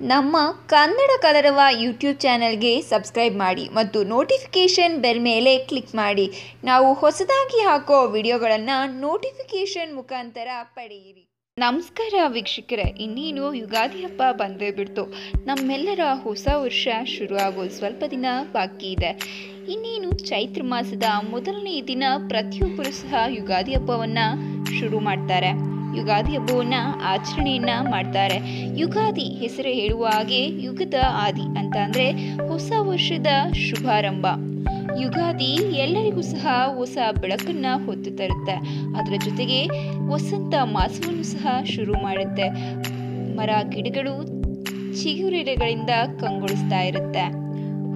ನಮ್ಮ ಕನ್ನಡ ಕಲರವ ಯೂಟ್ಯೂಬ್ ಚಾನೆಲ್ಗೆ ಸಬ್ಸ್ಕ್ರೈಬ್ ಮಾಡಿ ಮತ್ತು ನೋಟಿಫಿಕೇಷನ್ ಬೆಲ್ ಮೇಲೆ ಕ್ಲಿಕ್ ಮಾಡಿ. ನಾವು ಹೊಸದಾಗಿ ಹಾಕೋ ವಿಡಿಯೋಗಳನ್ನು ನೋಟಿಫಿಕೇಷನ್ ಮುಖಾಂತರ ಪಡೆಯಿರಿ. ನಮಸ್ಕಾರ ವೀಕ್ಷಕರೇ, ಇನ್ನೇನು ಯುಗಾದಿ ಹಬ್ಬ ಬಂದೇ ಬಿಡ್ತು. ನಮ್ಮೆಲ್ಲರ ಹೊಸ ವರ್ಷ ಶುರುವಾಗೋ ಸ್ವಲ್ಪ ದಿನ ಬಾಕಿ ಇದೆ. ಇನ್ನೇನು ಚೈತ್ರ ಮಾಸದ ಮೊದಲನೇ ದಿನ ಪ್ರತಿಯೊಬ್ಬರು ಸಹ ಯುಗಾದಿ ಹಬ್ಬವನ್ನು ಶುರು ಮಾಡ್ತಾರೆ. ಯುಗಾದಿ ಹಬ್ಬವನ್ನ ಆಚರಣೆಯನ್ನ ಮಾಡ್ತಾರೆ. ಯುಗಾದಿ ಹೆಸರು ಹೇಳುವ ಹಾಗೆ ಯುಗದ ಆದಿ ಅಂತ ಅಂದ್ರೆ ಹೊಸ ವರ್ಷದ ಶುಭಾರಂಭ. ಯುಗಾದಿ ಎಲ್ಲರಿಗೂ ಸಹ ಹೊಸ ಬೆಳಕನ್ನ ಹೊತ್ತು ತರುತ್ತೆ. ಅದರ ಜೊತೆಗೆ ವಸಂತ ಮಾಸವನ್ನು ಸಹ ಶುರು ಮಾಡುತ್ತೆ. ಮರ ಗಿಡಗಳು ಚಿಗುರೆಲೆಗಳಿಂದ ಕಂಗೊಳಿಸ್ತಾ ಇರುತ್ತೆ.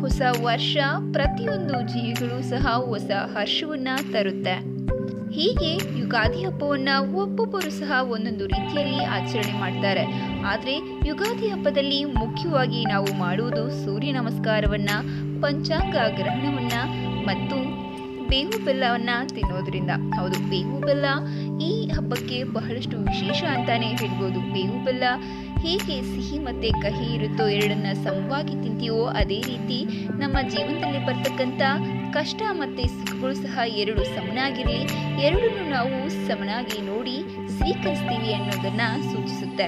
ಹೊಸ ವರ್ಷ ಪ್ರತಿಯೊಂದು ಜೀವಿಗಳು ಸಹ ಹೊಸ ಹರ್ಷವನ್ನ ತರುತ್ತೆ. ಹೀಗೆ ಯುಗಾದಿ ಹಬ್ಬವನ್ನ ಒಬ್ಬೊಬ್ಬರು ಸಹ ಒಂದೊಂದು ರೀತಿಯಲ್ಲಿ ಆಚರಣೆ ಮಾಡ್ತಾರೆ. ಆದರೆ ಯುಗಾದಿ ಹಬ್ಬದಲ್ಲಿ ಮುಖ್ಯವಾಗಿ ನಾವು ಮಾಡುವುದು ಸೂರ್ಯ ನಮಸ್ಕಾರವನ್ನ, ಪಂಚಾಂಗ ಗ್ರಹಣವನ್ನ ಮತ್ತು ಬೇವು ಬೆಲ್ಲವನ್ನ ತಿನ್ನೋದ್ರಿಂದ. ಹೌದು, ಬೇವು ಬೆಲ್ಲ ಈ ಹಬ್ಬಕ್ಕೆ ಬಹಳಷ್ಟು ವಿಶೇಷ ಅಂತಾನೆ ಹೇಳ್ಬೋದು. ಬೇವು ಬೆಲ್ಲ ಹೇಗೆ ಸಿಹಿ ಮತ್ತೆ ಕಹಿ ಇರುತ್ತೋ ಎರಡನ್ನ ಸಮವಾಗಿ ತಿಂತೀವೋ ಅದೇ ರೀತಿ ನಮ್ಮ ಜೀವನದಲ್ಲಿ ಬರ್ತಕ್ಕಂಥ ಕಷ್ಟ ಮತ್ತು ಸುಖಗಳು ಸಹ ಎರಡು ಸಮನಾಗಿರಲಿ. ಎರಡನ್ನು ನಾವು ಸಮನಾಗಿ ನೋಡಿ ಸ್ವೀಕರಿಸ್ತೀವಿ ಅನ್ನೋದನ್ನ ಸೂಚಿಸುತ್ತೆ.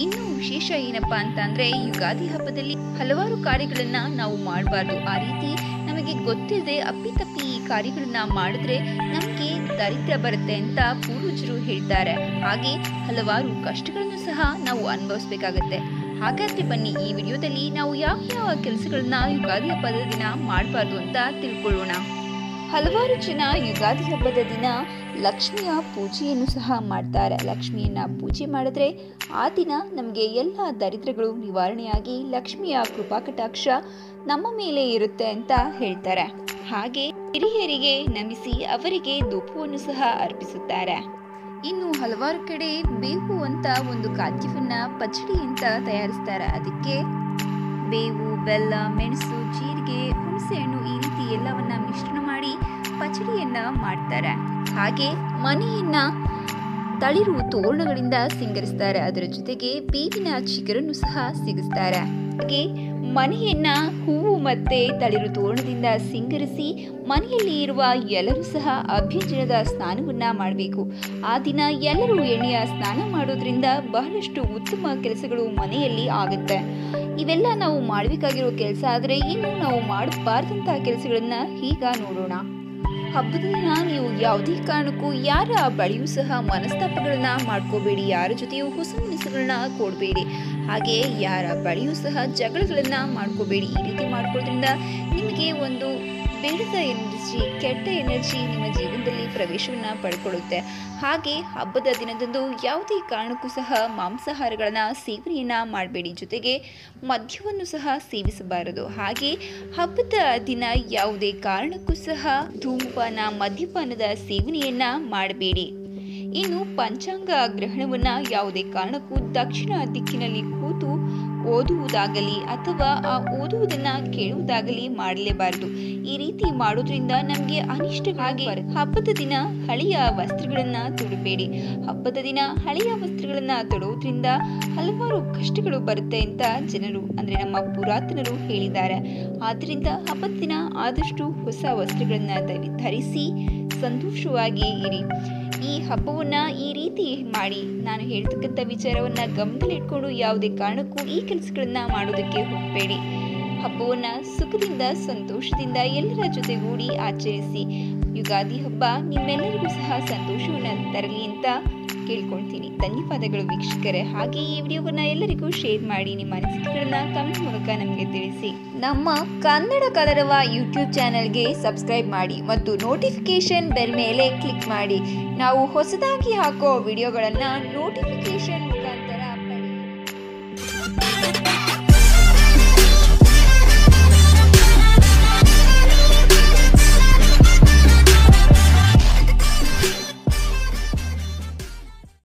ಇನ್ನು ವಿಶೇಷ ಏನಪ್ಪಾ ಅಂತ ಅಂದ್ರೆ ಯುಗಾದಿ ಹಬ್ಬದಲ್ಲಿ ಹಲವಾರು ಕಾರ್ಯಗಳನ್ನ ನಾವು ಮಾಡಬಾರ್ದು. ಆ ರೀತಿ ನಮಗೆ ಗೊತ್ತಿಲ್ಲದೆ ಅಪ್ಪಿತಪ್ಪಿ ಈ ಕಾರ್ಯಗಳನ್ನ ಮಾಡಿದ್ರೆ ನಮಗೆ ದರಿದ್ರ ಬರುತ್ತೆ ಅಂತ ಪೂರ್ವಜರು ಹೇಳ್ತಾರೆ. ಹಾಗೆ ಹಲವಾರು ಕಷ್ಟಗಳನ್ನು ಸಹ ನಾವು ಅನುಭವಿಸ್ಬೇಕಾಗತ್ತೆ. ಹಾಗಾದ್ರೆ ಬನ್ನಿ, ಈ ವಿಡಿಯೋದಲ್ಲಿ ನಾವು ಯಾವ ಯಾವ ಕೆಲಸಗಳನ್ನ ಯುಗಾದಿ ಹಬ್ಬದ ದಿನ ಮಾಡಬಾರ್ದು ಅಂತ ತಿಳ್ಕೊಳ್ಳೋಣ. ಹಲವಾರು ಜನ ಯುಗಾದಿ ಹಬ್ಬದ ದಿನ ಲಕ್ಷ್ಮಿಯ ಪೂಜೆಯನ್ನು ಸಹ ಮಾಡ್ತಾರೆ. ಲಕ್ಷ್ಮಿಯನ್ನ ಪೂಜೆ ಮಾಡಿದ್ರೆ ಆ ದಿನ ನಮಗೆ ಎಲ್ಲ ದರಿದ್ರಗಳು ನಿವಾರಣೆಯಾಗಿ ಲಕ್ಷ್ಮಿಯ ಕೃಪಾಕಟಾಕ್ಷ ನಮ್ಮ ಮೇಲೆ ಇರುತ್ತೆ ಅಂತ ಹೇಳ್ತಾರೆ. ಹಾಗೆ ಹಿರಿಯರಿಗೆ ನಮಿಸಿ ಅವರಿಗೆ ಧೂಪವನ್ನು ಸಹ ಅರ್ಪಿಸುತ್ತಾರೆ. ಇನ್ನು ಹಲವಾರು ಕಡೆ ಬೇವು ಅಂತ ಒಂದು ಖಾದ್ಯವನ್ನ ಪಚಡಿ ಅಂತ ತಯಾರಿಸ್ತಾರೆ. ಅದಕ್ಕೆ ಬೇವು, ಬೆಲ್ಲ, ಮೆಣಸು, ಜೀರಿಗೆ ಹುಣಸೆಹಣ್ಣು ಈ ರೀತಿ ಎಲ್ಲವನ್ನ ಮಿಶ್ರಣ ಮಾಡಿ ಪಚಡಿಯನ್ನ ಮಾಡ್ತಾರೆ. ಹಾಗೆ ಮನೆಯನ್ನ ತಳಿರು ತೋರಣಗಳಿಂದ ಸಿಂಗರಿಸ್ತಾರೆ. ಅದರ ಜೊತೆಗೆ ಬೇವಿನ ಚಿಗರನ್ನು ಸಹ ಸಿಗಿಸ್ತಾರೆ. ಹಾಗೆ ಮನೆಯನ್ನ ಹೂವು ಮತ್ತೆ ತಳಿರು ತೋರಣದಿಂದ ಸಿಂಗರಿಸಿ ಮನೆಯಲ್ಲಿ ಇರುವ ಎಲ್ಲರೂ ಸಹ ಅಭ್ಯಂಜನದ ಸ್ನಾನವನ್ನ ಮಾಡಬೇಕು. ಆ ದಿನ ಎಲ್ಲರೂ ಎಣ್ಣೆಯ ಸ್ನಾನ ಮಾಡೋದ್ರಿಂದ ಬಹಳಷ್ಟು ಉತ್ತಮ ಕೆಲಸಗಳು ಮನೆಯಲ್ಲಿ ಆಗುತ್ತೆ. ಇವೆಲ್ಲ ನಾವು ಮಾಡಬೇಕಾಗಿರೋ ಕೆಲಸ ಆದರೆ ಇನ್ನು ನಾವು ಮಾಡಬಾರ್ದಂತಹ ಕೆಲಸಗಳನ್ನ ಈಗ ನೋಡೋಣ. ಹಬ್ಬದ ದಿನ ನೀವು ಯಾವುದೇ ಕಾರಣಕ್ಕೂ ಯಾರ ಬಳಿಯೂ ಸಹ ಮನಸ್ತಾಪಗಳನ್ನ ಮಾಡ್ಕೋಬೇಡಿ, ಯಾರ ಜೊತೆಯೂ ಹೊಸ ಮನಸ್ಸುಗಳನ್ನ ಕೊಡಬೇಡಿ. ಹಾಗೆ ಯಾರ ಬಳಿಯೂ ಸಹ ಜಗಳಗಳನ್ನು ಮಾಡ್ಕೋಬೇಡಿ. ಈ ರೀತಿ ಮಾಡ್ಕೊಳ್ಳೋದ್ರಿಂದ ನಿಮಗೆ ಒಂದು ಬೇಡದ ಎನರ್ಜಿ ಕೆಟ್ಟ ಎನರ್ಜಿ ನಿಮ್ಮ ಜೀವನದಲ್ಲಿ ಪ್ರವೇಶವನ್ನು ಪಡ್ಕೊಳ್ಳುತ್ತೆ. ಹಾಗೆ ಹಬ್ಬದ ದಿನದಂದು ಯಾವುದೇ ಕಾರಣಕ್ಕೂ ಸಹ ಮಾಂಸಾಹಾರಗಳನ್ನು, ಸೇವನೆಯನ್ನು ಮಾಡಬೇಡಿ. ಜೊತೆಗೆ ಮದ್ಯವನ್ನು ಸಹ ಸೇವಿಸಬಾರದು. ಹಾಗೆ ಹಬ್ಬದ ದಿನ ಯಾವುದೇ ಕಾರಣಕ್ಕೂ ಸಹ ಧೂಮಪಾನ, ಮದ್ಯಪಾನದ ಸೇವನೆಯನ್ನು ಮಾಡಬೇಡಿ. ಇನ್ನು ಪಂಚಾಂಗ ಗ್ರಹಣವನ್ನು ಯಾವುದೇ ಕಾರಣಕ್ಕೂ ದಕ್ಷಿಣ ದಿಕ್ಕಿನಲ್ಲಿ ಕೂತು ಓದುವುದಾಗಲಿ ಅಥವಾ ಆ ಓದುವುದನ್ನ ಕೇಳುವುದಾಗಲಿ ಮಾಡಲೇಬಾರದು. ಈ ರೀತಿ ಮಾಡೋದ್ರಿಂದ ನಮಗೆ ಅನಿಷ್ಟ ಹಾಗೆ ಹಬ್ಬದ ದಿನ ಹಳೆಯ ವಸ್ತ್ರಗಳನ್ನ ತೊಡಬೇಡಿ. ಹಬ್ಬದ ದಿನ ಹಳೆಯ ವಸ್ತ್ರಗಳನ್ನ ತೊಡೋದ್ರಿಂದ ಹಲವಾರು ಕಷ್ಟಗಳು ಬರುತ್ತೆ ಅಂತ ಜನರು, ಅಂದ್ರೆ ನಮ್ಮ ಪುರಾತನರು ಹೇಳಿದ್ದಾರೆ. ಆದ್ದರಿಂದ ಹಬ್ಬದ ದಿನ ಆದಷ್ಟು ಹೊಸ ವಸ್ತ್ರಗಳನ್ನ ಧರಿಸಿ ಸಂತೋಷವಾಗಿ ಇರಿ. ಈ ಹಬ್ಬವನ್ನು ಈ ರೀತಿ ಮಾಡಿ ನಾನು ಹೇಳ್ತಕ್ಕಂಥ ವಿಚಾರವನ್ನ ಗಮನದಲ್ಲಿಟ್ಕೊಂಡು ಯಾವುದೇ ಕಾರಣಕ್ಕೂ ಈ ಕೆಲಸಗಳನ್ನು ಮಾಡೋದಕ್ಕೆ ಹೋಗಬೇಡಿ. ಹಬ್ಬವನ್ನ ಸುಖದಿಂದ, ಸಂತೋಷದಿಂದ ಎಲ್ಲರ ಜೊತೆಗೂಡಿ ಆಚರಿಸಿ. ಯುಗಾದಿ ಹಬ್ಬ ನಿಮ್ಮೆಲ್ಲರಿಗೂ ಸಹ ಸಂತೋಷವನ್ನು ತರಲಿ ಅಂತ ಕೇಳ್ಕೊಳ್ತೀನಿ. ಧನ್ಯವಾದಗಳು ವೀಕ್ಷಕರೇ. ಹಾಗೆ ಈ ವಿಡಿಯೋವನ್ನ ಎಲ್ಲರಿಗೂ ಶೇರ್ ಮಾಡಿ ನಿಮ್ಮ ಅನಿಸಿಕೆಗಳನ್ನ ಕಮೆಂಟ್ ಮೂಲಕ ನಮಗೆ ತಿಳಿಸಿ. ನಮ್ಮ ಕನ್ನಡ ಕಲರವ ಯೂಟ್ಯೂಬ್ ಚಾನಲ್ಗೆ ಸಬ್ಸ್ಕ್ರೈಬ್ ಮಾಡಿ ಮತ್ತು ನೋಟಿಫಿಕೇಶನ್ ಬೆಲ್ ಮೇಲೆ ಕ್ಲಿಕ್ ಮಾಡಿ. ನಾವು ಹೊಸದಾಗಿ ಹಾಕೋ ವಿಡಿಯೋಗಳನ್ನು ನೋಟಿಫಿಕೇಶನ್